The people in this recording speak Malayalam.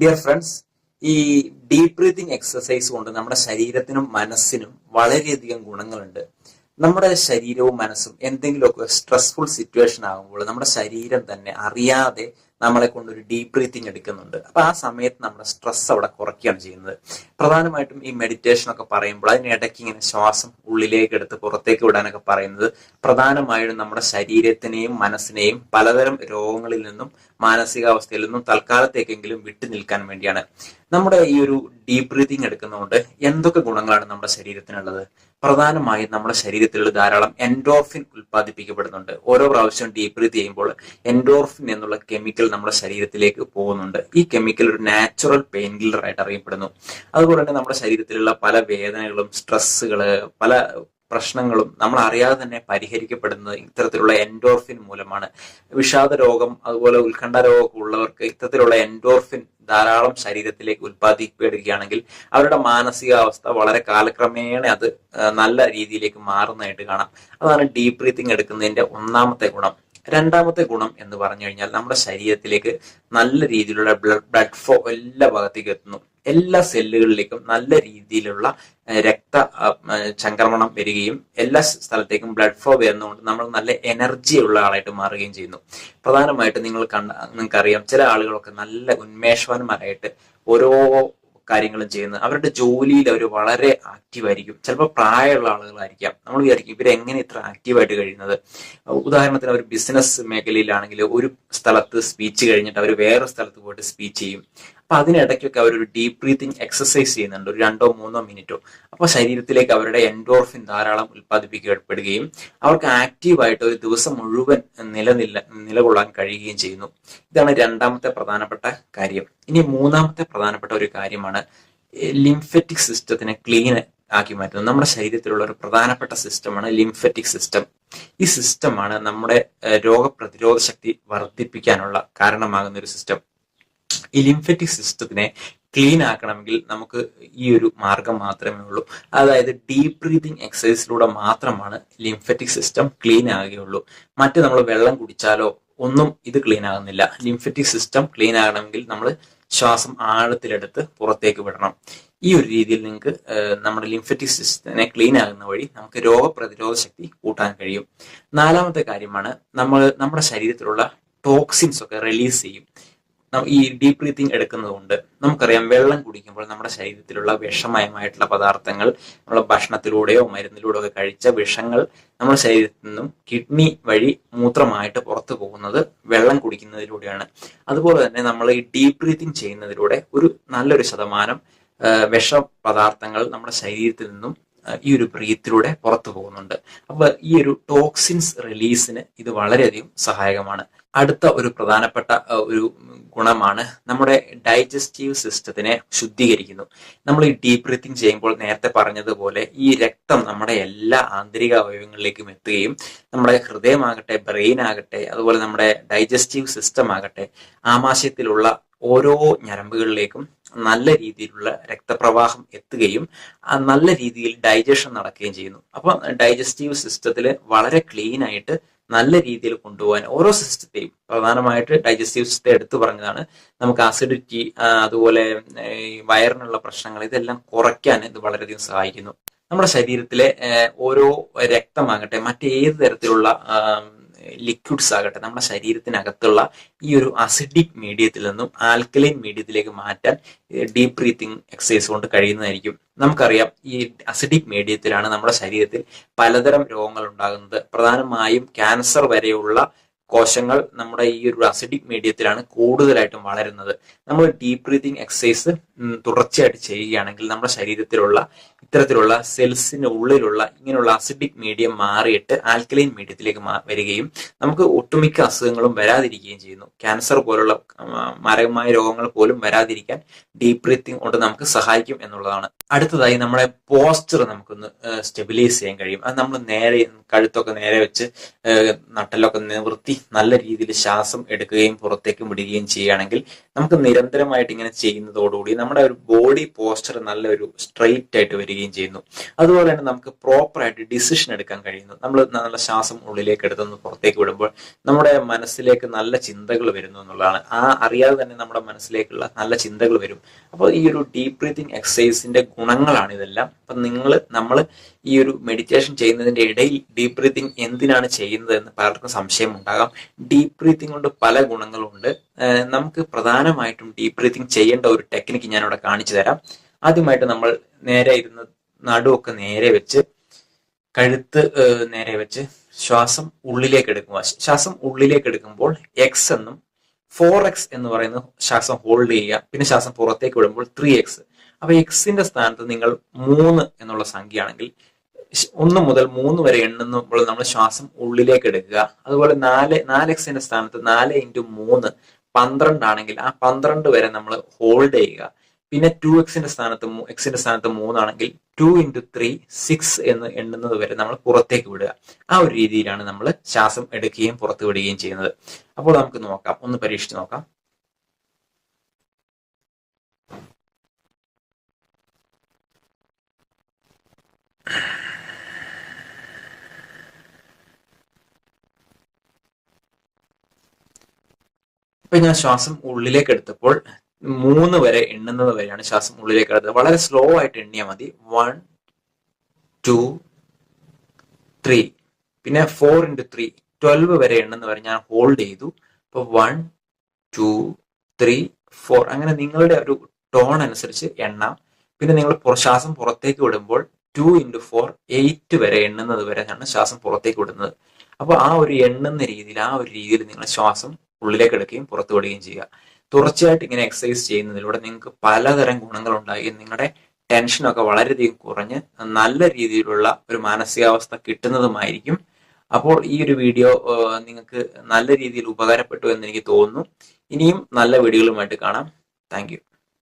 ഡിയർ ഫ്രണ്ട്സ് ഈ ഡീപ് ബ്രീതിങ് എക്സസൈസ് കൊണ്ട് നമ്മുടെ ശരീരത്തിനും മനസ്സിനും വളരെയധികം ഗുണങ്ങളുണ്ട്. നമ്മുടെ ശരീരവും മനസ്സും എന്തെങ്കിലുമൊക്കെ സ്ട്രെസ്ഫുൾ സിറ്റുവേഷൻ ആകുമ്പോൾ നമ്മുടെ ശരീരം തന്നെ അറിയാതെ നമ്മളെ കൊണ്ട് ഒരു ബ്രീത്തിങ് എടുക്കുന്നുണ്ട്. അപ്പൊ ആ സമയത്ത് നമ്മുടെ സ്ട്രെസ് അവിടെ കുറയ്ക്കുകയാണ് ചെയ്യുന്നത്. പ്രധാനമായിട്ടും ഈ മെഡിറ്റേഷൻ ഒക്കെ പറയുമ്പോൾ അതിനിടയ്ക്ക് ഇങ്ങനെ ശ്വാസം ഉള്ളിലേക്ക് എടുത്ത് പുറത്തേക്ക് വിടാനൊക്കെ പറയുന്നത് പ്രധാനമായും നമ്മുടെ ശരീരത്തിനെയും മനസ്സിനെയും പലതരം രോഗങ്ങളിൽ നിന്നും മാനസികാവസ്ഥയിൽ നിന്നും തൽക്കാലത്തേക്കെങ്കിലും വിട്ടു നിൽക്കാൻ വേണ്ടിയാണ്. നമ്മുടെ ഈ ഒരു ഡീപ് ബ്രീതിങ് എടുക്കുന്നതുകൊണ്ട് എന്തൊക്കെ ഗുണങ്ങളാണ് നമ്മുടെ ശരീരത്തിനുള്ളത്? പ്രധാനമായും നമ്മുടെ ശരീരത്തിൽ ധാരാളം എൻഡോർഫിൻ ഉൽപ്പാദിപ്പിക്കപ്പെടുന്നുണ്ട്. ഓരോ പ്രാവശ്യം ഡീപ് ബ്രീത്ത് ചെയ്യുമ്പോൾ എൻഡോർഫിൻ എന്നുള്ള കെമിക്കൽ നമ്മുടെ ശരീരത്തിലേക്ക് പോകുന്നുണ്ട്. ഈ കെമിക്കൽ ഒരു നാച്ചുറൽ പെയിൻ കില്ലർ ആയിട്ട് അറിയപ്പെടുന്നു. അതുപോലെ തന്നെ നമ്മുടെ ശരീരത്തിലുള്ള പല വേദനകളും സ്ട്രെസ്സുകൾ പല പ്രശ്നങ്ങളും നമ്മൾ അറിയാതെ തന്നെ പരിഹരിക്കപ്പെടുന്നത് ഇത്തരത്തിലുള്ള എൻഡോർഫിൻ മൂലമാണ്. വിഷാദ രോഗം അതുപോലെ ഉത്കണ്ഠ രോഗമൊക്കെ ഉള്ളവർക്ക് ഇത്തരത്തിലുള്ള എൻഡോർഫിൻ ധാരാളം ശരീരത്തിലേക്ക് ഉൽപ്പാദിപ്പിക്കപ്പെടുകയാണെങ്കിൽ അവരുടെ മാനസികാവസ്ഥ വളരെ കാലക്രമേണ അത് നല്ല രീതിയിലേക്ക് മാറുന്നതായിട്ട് കാണാം. അതാണ് ഡീപ് ബ്രീത്തിങ് എടുക്കുന്നതിന്റെ ഒന്നാമത്തെ ഗുണം. രണ്ടാമത്തെ ഗുണം എന്ന് പറഞ്ഞു കഴിഞ്ഞാൽ നമ്മുടെ ശരീരത്തിലേക്ക് നല്ല രീതിയിലുള്ള ബ്ലഡ് ബ്ലഡ് ഫ്ലോ എല്ലാ ഭാഗത്തേക്ക് എത്തുന്നു. എല്ലാ സെല്ലുകളിലേക്കും നല്ല രീതിയിലുള്ള രക്ത ചംക്രമണം വരികയും എല്ലാ സ്ഥലത്തേക്കും ബ്ലഡ് ഫ്ലോ വരുന്നതുകൊണ്ട് നമ്മൾ നല്ല എനർജി ഉള്ള ആളായിട്ട് മാറുകയും ചെയ്യുന്നു. പ്രധാനമായിട്ട് നിങ്ങൾ കണ്ട നിങ്ങൾക്കറിയാം ചില ആളുകളൊക്കെ നല്ല ഉന്മേഷവാന്മാരായിട്ട് ഓരോ കാര്യങ്ങളും ചെയ്യുന്നത്. അവരുടെ ജോലിയിൽ അവർ വളരെ ആക്റ്റീവ് ആയിരിക്കും. ചിലപ്പോൾ പ്രായമുള്ള ആളുകളായിരിക്കാം. നമ്മൾ വിചാരിക്കും ഇവരെങ്ങനെ ഇത്ര ആക്റ്റീവായിട്ട് കഴിയുന്നത്? ഉദാഹരണത്തിന് അവർ ബിസിനസ് മേഖലയിലാണെങ്കിൽ ഒരു സ്ഥലത്ത് സ്പീച്ച് കഴിഞ്ഞിട്ട് അവർ വേറെ സ്ഥലത്ത് പോയിട്ട് സ്പീച്ച് ചെയ്യും. അപ്പൊ അതിനിടയ്ക്കൊക്കെ അവർ ഒരു ഡീപ് ബ്രീത്തിങ് എക്സസൈസ് ചെയ്യുന്നുണ്ട്. ഒരു രണ്ടോ മൂന്നോ മിനിറ്റോ അപ്പൊ ശരീരത്തിലേക്ക് അവരുടെ എൻഡോർഫിൻ ധാരാളം ഉൽപ്പാദിപ്പിക്കപ്പെടുകയും അവർക്ക് ആക്റ്റീവായിട്ട് ഒരു ദിവസം മുഴുവൻ നിലനില്ല നിലകൊള്ളാൻ കഴിയുകയും ചെയ്യുന്നു. ഇതാണ് രണ്ടാമത്തെ പ്രധാനപ്പെട്ട കാര്യം. ഇനി മൂന്നാമത്തെ പ്രധാനപ്പെട്ട ഒരു കാര്യമാണ് ലിംഫറ്റിക് സിസ്റ്റത്തിനെ ക്ലീൻ ആക്കി മാറ്റുന്നത്. നമ്മുടെ ശരീരത്തിലുള്ള ഒരു പ്രധാനപ്പെട്ട സിസ്റ്റമാണ് ലിംഫറ്റിക് സിസ്റ്റം ഈ സിസ്റ്റമാണ് നമ്മുടെ രോഗപ്രതിരോധ ശക്തി വർദ്ധിപ്പിക്കാനുള്ള കാരണമാകുന്ന ഒരു സിസ്റ്റം ലിംഫറ്റിക് സിസ്റ്റത്തിനെ ക്ലീൻ ആക്കണമെങ്കിൽ നമുക്ക് ഈ ഒരു മാർഗം മാത്രമേ ഉള്ളൂ. അതായത് ഡീപ് ബ്രീതിങ് എക്സസൈസിലൂടെ മാത്രമാണ് ലിംഫറ്റിക് സിസ്റ്റം ക്ലീൻ ആകുകയുള്ളൂ. മറ്റ് നമ്മൾ വെള്ളം കുടിച്ചാലോ ഒന്നും ഇത് ക്ലീൻ ആകുന്നില്ല. ലിംഫറ്റിക് സിസ്റ്റം ക്ലീൻ ആകണമെങ്കിൽ നമ്മൾ ശ്വാസം ആഴത്തിലെടുത്ത് പുറത്തേക്ക് വിടണം. ഈ ഒരു രീതിയിൽ നിങ്ങൾക്ക് നമ്മുടെ ലിംഫറ്റിക് സിസ്റ്റത്തിനെ ക്ലീൻ ആകുന്ന വഴി നമുക്ക് രോഗപ്രതിരോധ ശക്തി കൂട്ടാൻ കഴിയും. നാലാമത്തെ കാര്യമാണ് നമ്മൾ നമ്മുടെ ശരീരത്തിലുള്ള ടോക്സിൻസ് ഒക്കെ റിലീസ് ചെയ്യും. ഈ ഡീപ് ബ്രീത്തിങ് എടുക്കുന്നത് കൊണ്ട് നമുക്കറിയാം വെള്ളം കുടിക്കുമ്പോൾ നമ്മുടെ ശരീരത്തിലുള്ള വിഷമയമായിട്ടുള്ള പദാർത്ഥങ്ങൾ നമ്മുടെ ഭക്ഷണത്തിലൂടെയോ മരുന്നിലൂടെയോ ഒക്കെ കഴിച്ച വിഷങ്ങൾ നമ്മുടെ ശരീരത്തിൽ നിന്നും കിഡ്നി വഴി മൂത്രമായിട്ട് പുറത്തു പോകുന്നത് വെള്ളം കുടിക്കുന്നതിലൂടെയാണ്. അതുപോലെ തന്നെ നമ്മൾ ഈ ഡീപ് ബ്രീത്തിങ് ചെയ്യുന്നതിലൂടെ ഒരു നല്ലൊരു ശതമാനം വിഷ പദാർത്ഥങ്ങൾ നമ്മുടെ ശരീരത്തിൽ നിന്നും ഈ ഒരു ബ്രീത്തിലൂടെ പുറത്തു പോകുന്നുണ്ട്. അപ്പൊ ഈ ഒരു ടോക്സിൻസ് റിലീസിന് ഇത് വളരെയധികം സഹായകമാണ്. അടുത്ത ഒരു പ്രധാനപ്പെട്ട ഒരു ഗുണമാണ് നമ്മുടെ ഡൈജസ്റ്റീവ് സിസ്റ്റത്തിനെ ശുദ്ധീകരിക്കുന്നു. നമ്മൾ ഈ ഡീപ് ബ്രീത്തിങ് ചെയ്യുമ്പോൾ നേരത്തെ പറഞ്ഞതുപോലെ ഈ രക്തം നമ്മുടെ എല്ലാ ആന്തരിക അവയവങ്ങളിലേക്കും എത്തുകയും നമ്മുടെ ഹൃദയമാകട്ടെ ബ്രെയിൻ ആകട്ടെ അതുപോലെ നമ്മുടെ ഡൈജസ്റ്റീവ് സിസ്റ്റം ആകട്ടെ ആമാശയത്തിലുള്ള ഓരോ ഞരമ്പുകളിലേക്കും നല്ല രീതിയിലുള്ള രക്തപ്രവാഹം എത്തുകയും നല്ല രീതിയിൽ ഡൈജഷൻ നടക്കുകയും ചെയ്യുന്നു. അപ്പൊ ഡൈജസ്റ്റീവ് സിസ്റ്റത്തിൽ വളരെ ക്ലീൻ ആയിട്ട് നല്ല രീതിയിൽ കൊണ്ടുപോകാൻ ഓരോ സിസ്റ്റത്തെയും പ്രധാനമായിട്ട് ഡൈജസ്റ്റീവ് സിസ്റ്റത്തെ എടുത്തു പറഞ്ഞതാണ്. നമുക്ക് ആസിഡിറ്റി അതുപോലെ വയറിനുള്ള പ്രശ്നങ്ങൾ ഇതെല്ലാം കുറയ്ക്കാൻ ഇത് വളരെയധികം സഹായിക്കുന്നു. നമ്മുടെ ശരീരത്തിലെ ഓരോ രക്തമാകട്ടെ മറ്റേത് തരത്തിലുള്ള ലിക്വിഡ്സ് ആകട്ടെ നമ്മുടെ ശരീരത്തിനകത്തുള്ള ഈ ഒരു അസിഡിക് മീഡിയത്തിൽ നിന്നും ആൽക്കലൈൻ മീഡിയത്തിലേക്ക് മാറ്റാൻ ഡീപ് ബ്രീത്തിങ് എക്സസൈസ് കൊണ്ട് കഴിയുന്നതായിരിക്കും. നമുക്കറിയാം ഈ അസിഡിക് മീഡിയത്തിലാണ് നമ്മുടെ ശരീരത്തിൽ പലതരം രോഗങ്ങൾ ഉണ്ടാകുന്നത്. പ്രധാനമായും ക്യാൻസർ വരെയുള്ള കോശങ്ങൾ നമ്മുടെ ഈ ഒരു അസിഡിക് മീഡിയത്തിലാണ് കൂടുതലായിട്ടും വളരുന്നത്. നമ്മൾ ഡീപ് ബ്രീതിങ് എക്സസൈസ് തുടർച്ചയായിട്ട് ചെയ്യുകയാണെങ്കിൽ നമ്മുടെ ശരീരത്തിലുള്ള ഇത്തരത്തിലുള്ള സെൽസിന് ഉള്ളിലുള്ള ഇങ്ങനെയുള്ള അസിഡിക് മീഡിയം മാറിയിട്ട് ആൽക്കലൈൻ മീഡിയത്തിലേക്ക് വരികയും നമുക്ക് ഒട്ടുമിക്ക അസുഖങ്ങളും വരാതിരിക്കുകയും ചെയ്യുന്നു. ക്യാൻസർ പോലുള്ള മാരകമായ രോഗങ്ങൾ പോലും വരാതിരിക്കാൻ ഡീപ് ബ്രീത്തിങ് കൊണ്ട് നമുക്ക് സഹായിക്കും എന്നുള്ളതാണ്. അടുത്തതായി നമ്മുടെ പോസ്ചർ നമുക്കൊന്ന് സ്റ്റെബിലൈസ് ചെയ്യാൻ കഴിയും. അത് നമ്മൾ നേരെ കഴുത്തൊക്കെ നേരെ വെച്ച് നട്ടലൊക്കെ നിവൃത്തി നല്ല രീതിയിൽ ശ്വാസം എടുക്കുകയും പുറത്തേക്ക് വിടുകയും ചെയ്യുകയാണെങ്കിൽ നമുക്ക് നിരന്തരമായിട്ട് ഇങ്ങനെ ചെയ്യുന്നതോടുകൂടി നമ്മുടെ ഒരു ബോഡി പോസ്ചർ നല്ലൊരു സ്ട്രെയിറ്റ് ആയിട്ട് വരികയും ചെയ്യുന്നു. അതുപോലെ തന്നെ നമുക്ക് പ്രോപ്പറായിട്ട് ഡിസിഷൻ എടുക്കാൻ കഴിയുന്നു. നമ്മൾ നല്ല ശ്വാസം ഉള്ളിലേക്ക് എടുത്തുനിന്ന് പുറത്തേക്ക് വിടുമ്പോൾ നമ്മുടെ മനസ്സിലേക്ക് നല്ല ചിന്തകൾ വരുന്നു എന്നുള്ളതാണ്. ആ അറിയാതെ തന്നെ നമ്മുടെ മനസ്സിലേക്കുള്ള നല്ല ചിന്തകൾ വരും. അപ്പോൾ ഈ ഒരു ഡീപ് ബ്രീതിങ് എക്സസൈസിന്റെ ഗുണങ്ങളാണ് ഇതെല്ലാം. അപ്പൊ നിങ്ങൾ നമ്മൾ ഈ ഒരു മെഡിറ്റേഷൻ ചെയ്യുന്നതിന്റെ ഇടയിൽ ഡീപ് ബ്രീതിങ് എന്തിനാണ് ചെയ്യുന്നത് എന്ന് പലർക്കും സംശയം ഉണ്ടാകാം. ഡീപ് ബ്രീതിങ് കൊണ്ട് പല ഗുണങ്ങളുണ്ട്. നമുക്ക് പ്രധാനമായിട്ടും ഡീപ് ബ്രീതിങ് ചെയ്യേണ്ട ഒരു ടെക്നിക്ക് ഞാനിവിടെ കാണിച്ചു തരാം. ആദ്യമായിട്ട് നമ്മൾ നേരെ ഇരുന്ന് നടുവൊക്കെ നേരെ വെച്ച് കഴുത്ത് നേരെ വെച്ച് ശ്വാസം ഉള്ളിലേക്ക് എടുക്കുക. ശ്വാസം ഉള്ളിലേക്ക് എടുക്കുമ്പോൾ എക്സ് എന്നും ഫോർ എക്സ് എന്ന് പറയുന്ന ശ്വാസം ഹോൾഡ് ചെയ്യുക. പിന്നെ ശ്വാസം പുറത്തേക്ക് വിടുമ്പോൾ ത്രീ എക്സ് അപ്പൊ എക്സിന്റെ സ്ഥാനത്ത് നിങ്ങൾ മൂന്ന് എന്നുള്ള സംഖ്യയാണെങ്കിൽ ഒന്ന് മുതൽ മൂന്ന് വരെ എണ്ണുമ്പോൾ നമ്മൾ ശ്വാസം ഉള്ളിലേക്ക് എടുക്കുക. അതുപോലെ നാല് നാല് എക്സിന്റെ സ്ഥാനത്ത് നാല് ഇന്റു മൂന്ന് പന്ത്രണ്ട് ആണെങ്കിൽ ആ പന്ത്രണ്ട് വരെ നമ്മൾ ഹോൾഡ് ചെയ്യുക. പിന്നെ ടു എക്സിന്റെ സ്ഥാനത്ത് എക്സിന്റെ സ്ഥാനത്ത് മൂന്നാണെങ്കിൽ ടു ഇന്റു ത്രീ സിക്സ് എന്ന് എണ്ണുന്നത് വരെ നമ്മൾ പുറത്തേക്ക് വിടുക. ആ ഒരു രീതിയിലാണ് നമ്മൾ ശ്വാസം എടുക്കുകയും പുറത്ത് വിടുകയും ചെയ്യുന്നത്. അപ്പോൾ നമുക്ക് നോക്കാം ഒന്ന് പരീക്ഷിച്ച് നോക്കാം. ഇപ്പൊ ഞാൻ ശ്വാസം ഉള്ളിലേക്ക് എടുത്തപ്പോൾ മൂന്ന് വരെ എണ്ണുന്നത് വരെയാണ് ശ്വാസം ഉള്ളിലേക്ക് എടുത്തത്. വളരെ സ്ലോ ആയിട്ട് എണ്ണിയാൽ മതി. വൺ ടു ത്രീ പിന്നെ ഫോർ ഇന്റു ത്രീ ട്വൽവ് വരെ എണ്ണുന്ന വരെ ഞാൻ ഹോൾഡ് ചെയ്തു. അപ്പൊ വൺ ടു ത്രീ ഫോർ അങ്ങനെ നിങ്ങളുടെ ഒരു ടോൺ അനുസരിച്ച് എണ്ണാം. പിന്നെ നിങ്ങൾ ശ്വാസം പുറത്തേക്ക് വിടുമ്പോൾ ടു ഇന്റു ഫോർ എയ്റ്റ് വരെ എണ്ണുന്നത് വരെയാണ് ശ്വാസം പുറത്തേക്ക് വിടുന്നത്. അപ്പോൾ ആ ഒരു എണ്ണുന്ന രീതിയിൽ ആ ഒരു രീതിയിൽ നിങ്ങൾ ശ്വാസം ഉള്ളിലേക്ക് എടുക്കുകയും പുറത്തു വിടുകയും ചെയ്യുക. തുടർച്ചയായിട്ട് ഇങ്ങനെ എക്സസൈസ് ചെയ്യുന്നതിലൂടെ നിങ്ങൾക്ക് പലതരം ഗുണങ്ങൾ ഉണ്ടാകുകയും നിങ്ങളുടെ ടെൻഷനൊക്കെ വളരെയധികം കുറഞ്ഞ് നല്ല രീതിയിലുള്ള ഒരു മാനസികാവസ്ഥ കിട്ടുന്നതുമായിരിക്കും. അപ്പോൾ ഈ ഒരു വീഡിയോ നിങ്ങൾക്ക് നല്ല രീതിയിൽ ഉപകാരപ്പെട്ടു എന്ന് എനിക്ക് തോന്നുന്നു. ഇനിയും നല്ല വീഡിയോകളുമായിട്ട് കാണാം. താങ്ക്